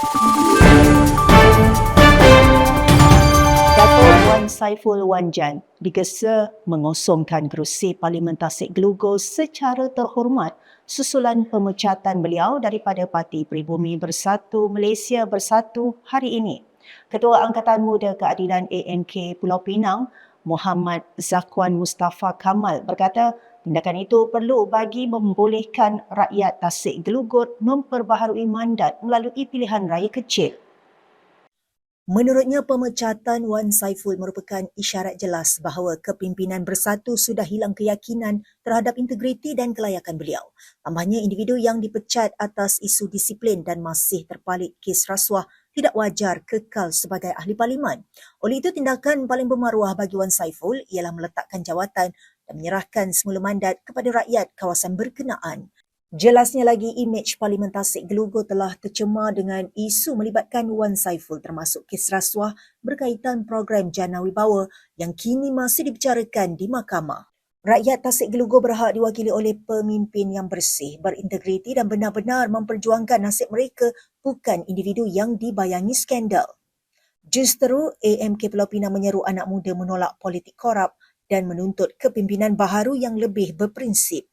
Datuk Wan Saiful Wanjan digesa mengosongkan kerusi Parlimen Tasik Gelugor secara terhormat susulan pemecatan beliau daripada Parti Peribumi Bersatu Malaysia Bersatu hari ini. Ketua Angkatan Muda Keadilan AMK Pulau Pinang, Muhammad Zakwan Mustafa Kamal berkata tindakan itu perlu bagi membolehkan rakyat Tasik Gelugor memperbaharui mandat melalui pilihan raya kecil. Menurutnya, pemecatan Wan Saiful merupakan isyarat jelas bahawa kepimpinan bersatu sudah hilang keyakinan terhadap integriti dan kelayakan beliau. Tambahnya, individu yang dipecat atas isu disiplin dan masih terpalit kes rasuah tidak wajar kekal sebagai ahli parlimen. Oleh itu, tindakan paling bermaruah bagi Wan Saiful ialah meletakkan jawatan menyerahkan semula mandat kepada rakyat kawasan berkenaan. Jelasnya lagi, imej Parlimen Tasik Gelugor telah tercemar dengan isu melibatkan Wan Saiful termasuk kes rasuah berkaitan program Jana Wibawa yang kini masih dibicarakan di mahkamah. Rakyat Tasik Gelugor berhak diwakili oleh pemimpin yang bersih, berintegriti dan benar-benar memperjuangkan nasib mereka bukan individu yang dibayangi skandal. Justeru, AMK Pulau Pinang menyeru anak muda menolak politik korup dan menuntut kepimpinan baharu yang lebih berprinsip.